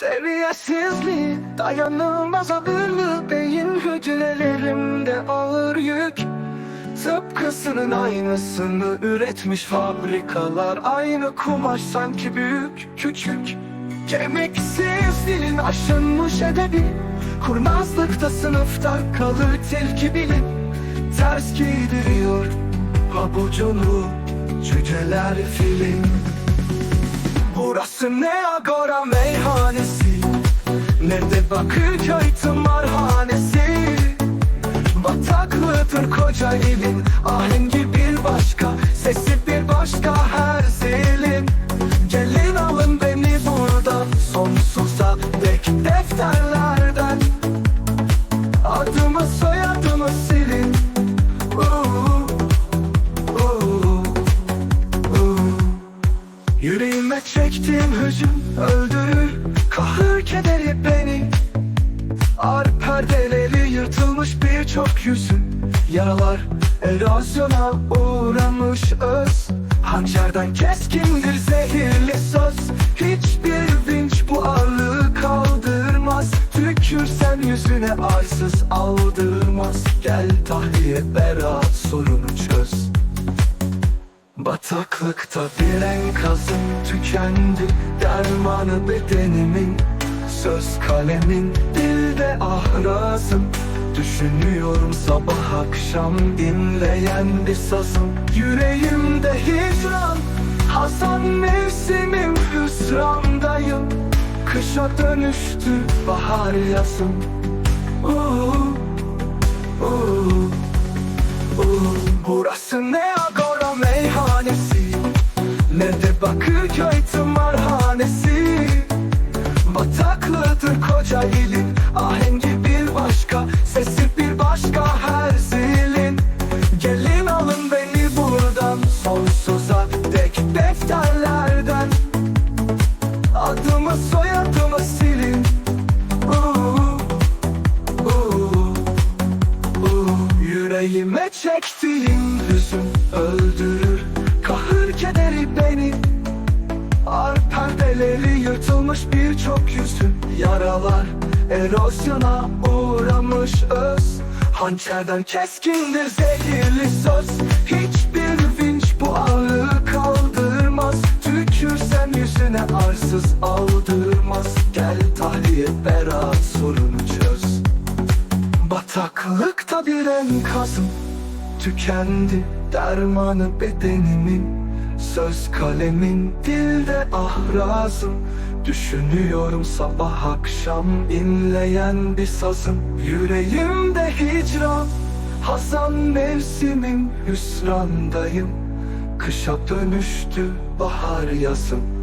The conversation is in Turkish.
Seviyesizliği dayanılmaz ağırlığı Beyin hücrelerimde ağır yük. Tıpkısının aynısını üretmiş fabrikalar. Aynı kumaş sanki büyük küçük. Kemiksiz dilin aşınmış edebi. Kurnazlıkta sınıfta kalır tilki bilin Ters giydiriyor pabucunu Cüceler film. Burası ne agora meyhanesi Ne de Bakırköy tımarhanesi Bataklıdır koca ilin Ahengi bir başka Sesi bir başka her zilin. Gelin alın beni buradan Sonsuza dek defterlerden. Adımı soyadımı silin. Uuu, uuu, uuu. Yüreğime çektiğim hüzün öldürür Kahır kederi beni. Ağır perdeleri yırtılmış birçok yüzün Yaralar erozyona uğramış öz. Hançerden keskindir zehirli söz. Hiçbir vinç bu ağırlığı kaldırmaz. Tükürsen yüzüne arsız aldırmaz. Gel tahliye berat sorunu çöz Bataklıkta bir enkazım tükendi Dermanı bedenimin Söz kalemin dilde ahrazım Düşünüyorum sabah akşam dinleyen bir sazım. Yüreğimde hicran Hasan mevsimim hüsrandayım. Kışa dönüştü bahar yazım. Uuu, uuu Uh, Burası ne Ne de Bakırköy tımarhanesi? Bataklıdır koca ilin Ahengi bir başka Sesi bir başka her zilin. Gelin alın beni buradan Sonsuza dek defterlerden. Adımı soyadımı silin. Uh, uh. Uh, Yüreğime çektiğim hüzün öldürür yüzün Yaralar erozyona uğramış öz. Hançerden keskindir zehirli söz. Hiçbir vinç bu ağırlığı kaldırmaz. Tükürsen yüzüne arsız aldırmaz. Gel tahliye berat sorunu çöz. Bataklıkta bir enkazım Tükendi dermanı bedenimin Söz kalemin dilde ahrazım. Düşünüyorum sabah akşam inleyen bir sazım. Yüreğimde hicran Hazan mevsimim. Hüsrandayım. Kışa dönüştü bahar yazım